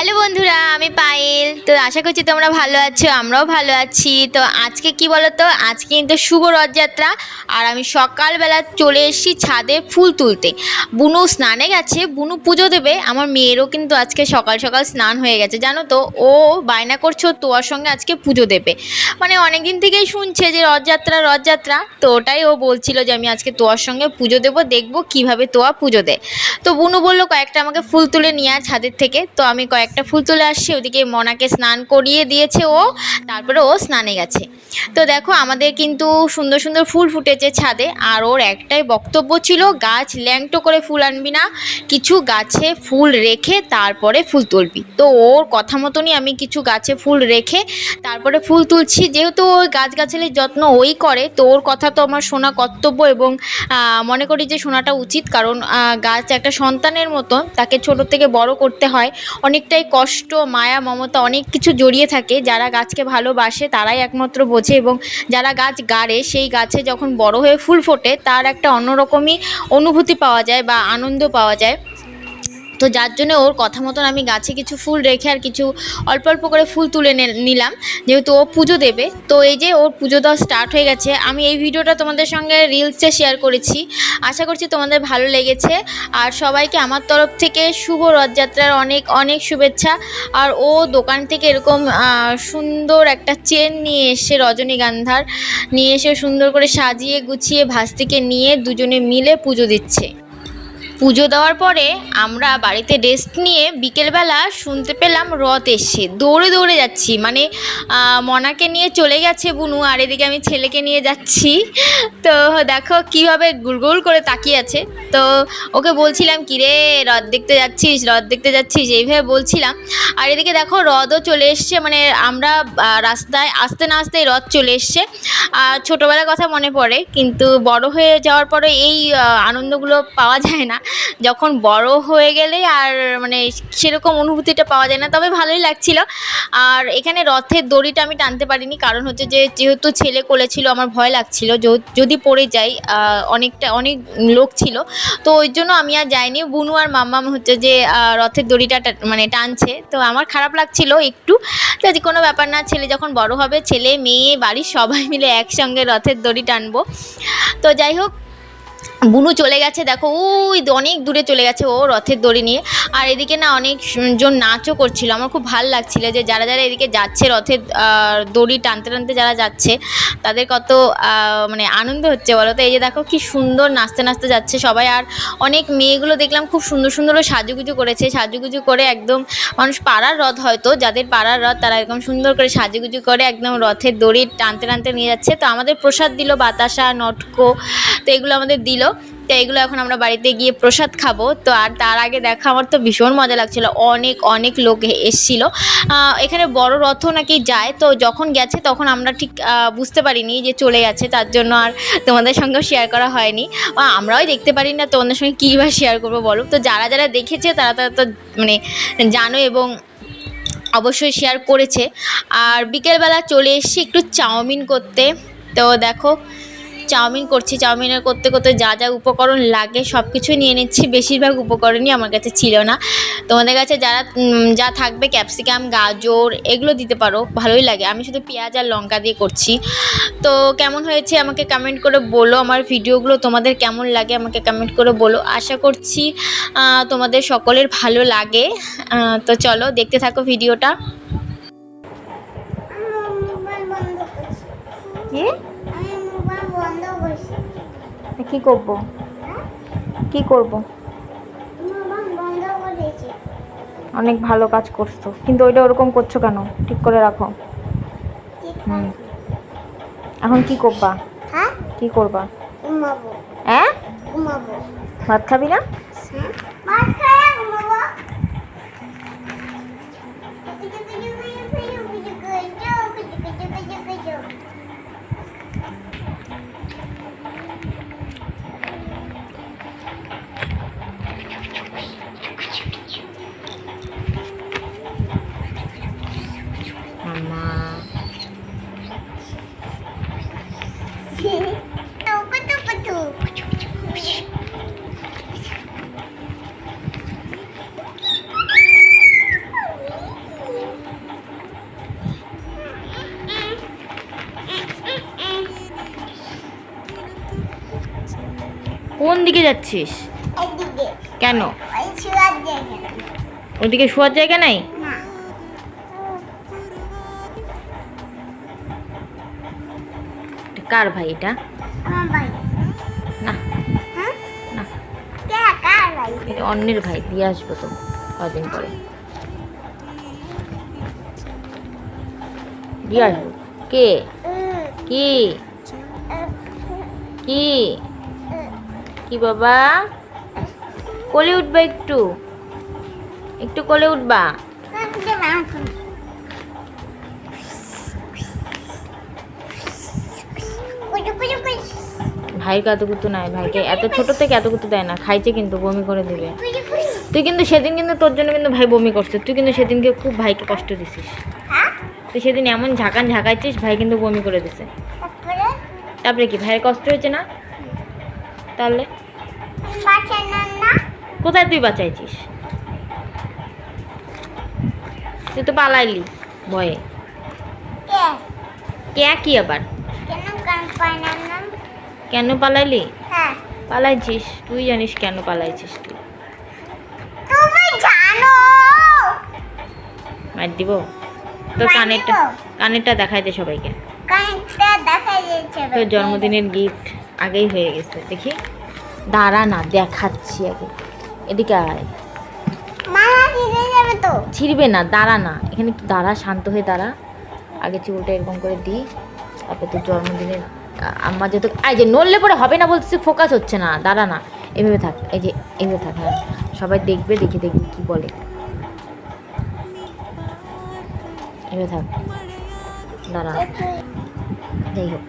Hello বন্ধুরা, আমি পায়েল। তো আশা করছি তোমরা ভালো আছো, আমরাও ভালো আছি। তো আজকে কি বলো তো আজকে কিন্তু শুভ রথযাত্রা। আর আমি সকালবেলা চলে এসেছি ছাদে ফুল তুলতে। বুনু স্নানে গেছে, বুনু পুজো দেবে। আমার মেয়েরও কিন্তু আজকে সকাল সকাল স্নান হয়ে গেছে। জানো তো, ও বায়না করছ তোয়ার সঙ্গে আজকে পুজো দেবে। মানে অনেক দিন থেকেই শুনছে যে রথযাত্রা রথযাত্রা। তো ওটাই ও বলছিল যে আমি আজকে তোয়ার সঙ্গে পুজো দেবো, দেখব কীভাবে তোয়া পুজো দেয়। তো বুনু বলল, কয়েকটা আমাকে ফুল তুলে নিয়ে ছাদের থেকে। তো আমি কয়েকটা ফুল তুলে আসছে, ওদিকে মনাকে স্নান করিয়ে দিয়েছে ও, তারপরে ও স্নানে গেছে। তো দেখো আমাদের কিন্তু সুন্দর সুন্দর ফুল ফুটেছে ছাদে, আর ওর একটাই বক্তব্য ছিল, গাছ ল্যাংটো করে ফুল আনবি না, কিছু গাছে ফুল রেখে তারপরে ফুল তুলবি। তো ওর কথা মতনই আমি কিছু গাছে ফুল রেখে তারপরে ফুল তুলছি, যেহেতু ওই গাছগাছালির যত্ন ওই করে, তো ওর কথা তো আমার শোনা কর্তব্য এবং মনে করি যে শোনাটা উচিত, কারণ গাছ একটা সন্তানের মতো তাকে ছোট থেকে বড় করতে হয়, অনেকটাই কষ্ট, মায়া, মমতা অনেক কিছু জড়িয়ে থাকে। যারা গাছকে ভালোবাসে তারাই একমাত্র বোঝে এবং যারা গাছ গাড়ে সেই গাছে যখন বড় হয়ে ফুল ফোটে তার একটা অন্যরকমই অনুভূতি পাওয়া যায় বা আনন্দ পাওয়া যায়। তো যার জন্য ওর কথা মতন আমি গাছে কিছু ফুল রেখে আর কিছু অল্প অল্প করে ফুল তুলে নিলাম। যেহেতু ও পুজো দেবে, তো এই যে ওর পুজো দেওয়া স্টার্ট হয়ে গেছে। আমি এই ভিডিওটা তোমাদের সঙ্গে রিলসে শেয়ার করেছি। আশা করছি তোমাদের ভালো লেগেছে। আর সবাইকে আমার তরফ থেকে শুভ রথযাত্রার অনেক অনেক শুভেচ্ছা। আর ও দোকান থেকে এরকম সুন্দর একটা চেন নিয়ে এসে রজনীগন্ধার নিয়ে এসে সুন্দর করে সাজিয়ে গুছিয়ে ভাস্তিকে নিয়ে দুজনে মিলে পুজো দিচ্ছে। পুজো দেওয়ার পরে আমরা বাড়িতে রেস্ট নিয়ে বিকেলবেলা শুনতে পেলাম রথ এসছে। দৌড়ে দৌড়ে যাচ্ছি মানে মনাকে নিয়ে চলে গেছে বুনু, আর এদিকে আমি ছেলেকে নিয়ে যাচ্ছি। তো দেখো কীভাবে গুলগুল করে তাকিয়ে আছে। তো ওকে বলছিলাম, কিরে, রথ দেখতে যাচ্ছিস, রথ দেখতে যাচ্ছিস? এইভাবে বলছিলাম। আর এদিকে দেখো রথও চলে এসছে মানে আমরা রাস্তায় আসতে না আসতেই রথ চলে এসছে। আর ছোটোবেলার কথা মনে পড়ে, কিন্তু বড় হয়ে যাওয়ার পরে এই আনন্দগুলো পাওয়া যায় না। যখন বড় হয়ে গেলে আর মানে সেরকম অনুভূতিটা পাওয়া যায় না, তবে ভালোই লাগছিল। আর এখানে রথের দড়িটা আমি টানতে পারিনি, কারণ হচ্ছে যে যেহেতু ছেলে কোলে ছিল, আমার ভয় লাগছিল। যদি পড়ে যাই অনেকটা, অনেক লোক ছিল। তো ওই জন্য আমি আর যাইনি। বুনু আর মাম্মাম হচ্ছে যে রথের দড়িটা মানে টানছে। তো আমার খারাপ লাগছিল একটু। তো যে কোনো ব্যাপার না, ছেলে যখন বড় হবে, ছেলে, মেয়ে, বাড়ির সবাই মিলে একসঙ্গে রথের দড়ি টানবো। তো যাই হোক বুনু চলে গেছে, দেখো ওই অনেক দূরে চলে গেছে ও রথের দড়ি নিয়ে। আর এদিকে না অনেক জন নাচও করছিল, আমার খুব ভালো লাগছিল যে যারা যারা এদিকে যাচ্ছে রথের দড়ি টানতে টানতে যারা যাচ্ছে, তাদের কত মানে আনন্দ হচ্ছে বলো তো? এই যে দেখো কি সুন্দর নাচতে নাচতে যাচ্ছে সবাই। আর অনেক মেয়েগুলো দেখলাম খুব সুন্দর সুন্দর সাজুগুজু করেছে, সাজুগুজু করে একদম মানুষ পাড়ার রথ হয়তো, যাদের পাড়ার রথ তারা একদম সুন্দর করে সাজুগুজু করে একদম রথের দড়ি টানতে টানতে নিয়ে যাচ্ছে। তো আমাদের প্রসাদ দিল বাতাসা, নটকো, তো এগুলো আমাদের দিল। তো এগুলো এখন আমরা বাড়িতে গিয়ে প্রসাদ খাব। তো আর তার আগে দেখা আমার তো ভীষণ মজা লাগছিল। অনেক অনেক লোক এসেছিল। এখানে বড় রথ নাকি যায়, তো যখন গেছে তখন আমরা ঠিক বুঝতে পারিনি যে চলে গেছে। তার জন্য আর তোমাদের সঙ্গেও শেয়ার করা হয়নি। আমরাও দেখতে পারি না তোমাদের সঙ্গে কী বা শেয়ার করব বলো? তো যারা যারা দেখেছে তারা তারা তো মানে জানো এবং অবশ্যই শেয়ার করেছে। আর বিকেলবেলা চলে এসেছি একটু চাউমিন করতে। তো দেখো চাউমিন করছি চাউমিনের করতে করতে যা যা উপকরণ লাগে সব কিছুই নিয়ে নিচ্ছি। বেশিরভাগ উপকরণই আমার কাছে ছিল না। তোমাদের কাছে যারা যা থাকবে ক্যাপসিকাম গাজর এগুলো দিতে পারো ভালোই লাগে। আমি শুধু পেঁয়াজ আর লঙ্কা দিয়ে করছি। তো কেমন হয়েছে আমাকে কমেন্ট করে বলো আমার ভিডিওগুলো তোমাদের কেমন লাগে আমাকে কমেন্ট করে বলো। আশা করছি তোমাদের সকলের ভালো লাগে। তো চলো দেখতে থাকো ভিডিওটা। কি আমি মোবাইল বন্ধ করছি কি করব? কি করব? অনেক ভালো কাজ করছ। কিন্তু ওইটা ওরকম করছ কেন? ঠিক করে রাখো। হুম। এখন কি করবা? হ্যাঁ? কি করবা? হ্যাঁ? ভাত খাবি না? ভাত দিকে যাচ্ছিস? কেন? ওদিকে শোয়ার জায়গা নাই? কার ভাই এটা? না। হ্যাঁ? এটা অন্যের ভাই দিয়ে আসব তো কদিন পরে। দিয়ে আসব। কে? কি? কি? কি বাবা? কোলে উঠবা একটু। একটু কোলে উঠবা। ভাইয়ের কাতুকুতু নাই, ভাইকে এত ছোট থেকে এত এতকুতু দেয় না, খাইছে কিন্তু, বমি করে দিবে। তুই কিন্তু সেদিন কিন্তু তোর জন্য কিন্তু ভাই বমি করছে, তুই কিন্তু সেদিনকে খুব ভাইকে কষ্ট দিছিস। তুই সেদিন এমন ঝাঁকান ঝাঁকাইছিস, ভাই কিন্তু বমি করে দিছে। তারপরে কি, ভাইয়ের কষ্ট হয়েছে না? তাহলে? কোথায় তুই বাঁচাইছিস? তুই তো পালাইলি ভয়ে। কে কে আবার? কেন পালাইলি? পালাইছিস? তুই জানিস কেন পালাইছিস তুই? তুমি জানো মার দিব। তোর কানেরটা? কানেরটা দেখাই দে সবাইকে তোর জন্মদিনের গিফট। আগেই হয়ে গেছে। দেখি। দাঁড়া না দেখাচ্ছি আগে। এদিকে আয়। তো। ছিড়বে না দাঁড়া না। এখানে একটু দাঁড়া শান্ত হয়ে দাঁড়া। আগে চুলটা এরকম করে দিই তারপর তোর জন্মদিনের আ- আম্মা যেহেতু এই যে নড়লে পরে হবে না বলতেছি ফোকাস হচ্ছে না। দাঁড়া না। এভাবে থাক এই যে এভাবে থাক হ্যাঁ। সবাই দেখবে দেখে দেখবে কি বলে। এভাবে থাক। দাঁড়া। যাই হোক।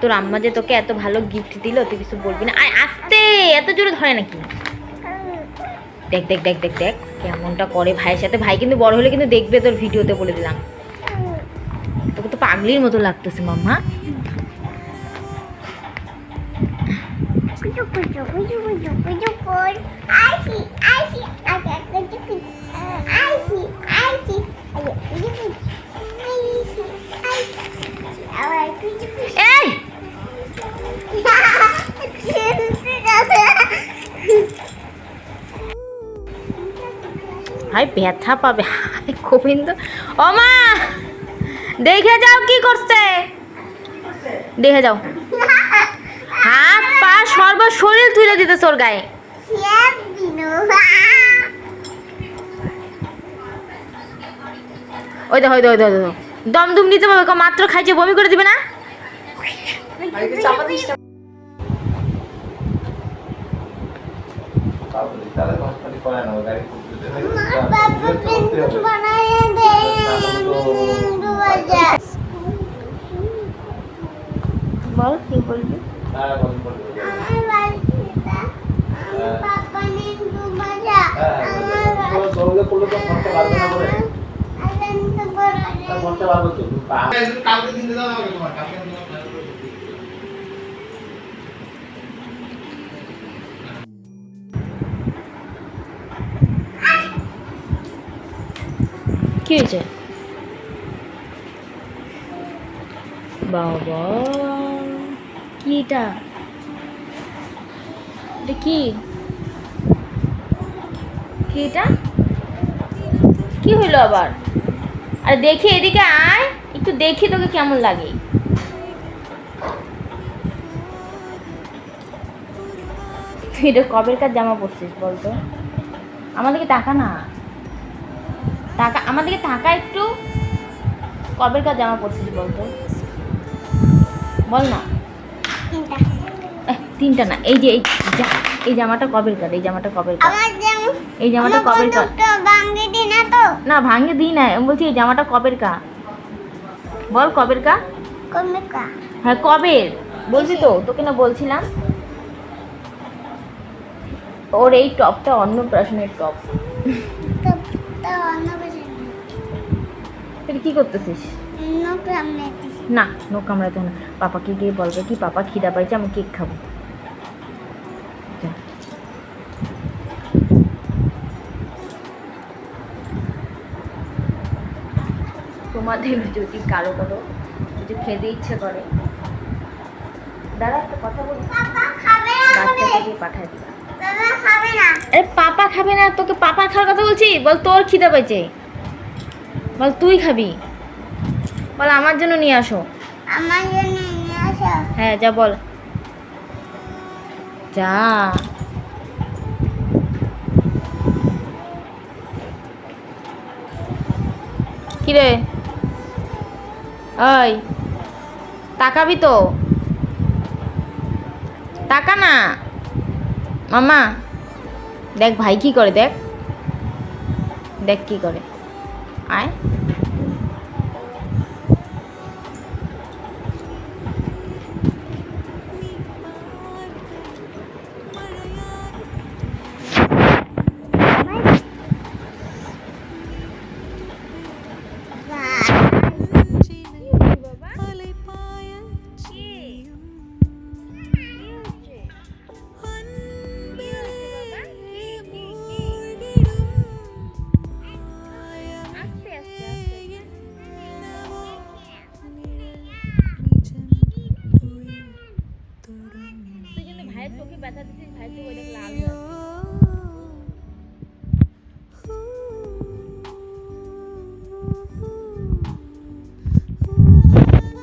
তোর আম্মা যে তোকে এত ভালো গিফট দিল তুই কিছু বলবি না আয় আসতে এত জোরে ধরে নাকি দেখ দেখ দেখ দেখ দেখ কেমনটা করে ভাইয়ের সাথে ভাই কিন্তু বড় হলে কিন্তু দেখবে তোর ভিডিওতে বলে দিলাম তোকে তো পাগলির মতো লাগতেছে মাম্মা এই! ভাই ব্যথা পাবে। হায় গোবিন্দ। ও মা! দেখে যাও কি করছে। দেখে যাও। হাত পা সর্ব শরীর তুলে দিতেছে ওর গায়ে। ওই দেখো ওই দেখো ওই দেখো, ওই দম দুম নিতে পারবে মাত্র খাইছে বমি করে দিবে না? তাহলে খালি করে না গাড়ি বাবা প্রিন্ট বানায় দে দু হাজার বল কি বলবি হ্যাঁ বল বল আমার বাড়িটা আমার কি হয়েছে? বাবা, কি এটা? কি? কি এটা? কি হইল আবার? আর দেখি এদিকে আয়, একটু দেখি তোকে কেমন লাগে। তুই এটা কবেরকার জামা পরছিস বলতো? আমাদেরকে টাকা না। টাকা আমাদেরকে টাকা একটু কবের কবেরকার জামা পরছিস বলতো? বল না। তিনটা। না এই যে এই জামাটা কবেরকার এই জামাটা কবেরকার এই জামাটা কবেরকার না ভাঙে দিই না আমি বলছি এই জামাটা কবের কা বল কবের কা হ্যাঁ কবের? বলছি তো তোকে না বলছিলাম। ওর এই টপটা অন্নপ্রাশনের টপ। তুই কি করতেছিস? না নো কামড়াতে না। পাপাকে গিয়ে বলবে কি পাপা খিদা পাইছে আমি কেক খাব। তোমাদের যদি কারও কারও যদি খেতে ইচ্ছে করে দাদা একটা কথা বলি। বাচ্চাকে পাঠায় দিবা। না। আরে পাপা খাবে না তোকে পাপা খাওয়ার কথা বলছি? বল তোর খিদে পেয়েছে বল তুই খাবি? বল আমার জন্য নিয়ে আসো। আমার জন্য নিয়ে আসো। হ্যাঁ যা বল। যা। কিরে ওই তাকাবি তো। তাকা না। মামা দেখ ভাই কি করে দেখ। দেখ কি করে।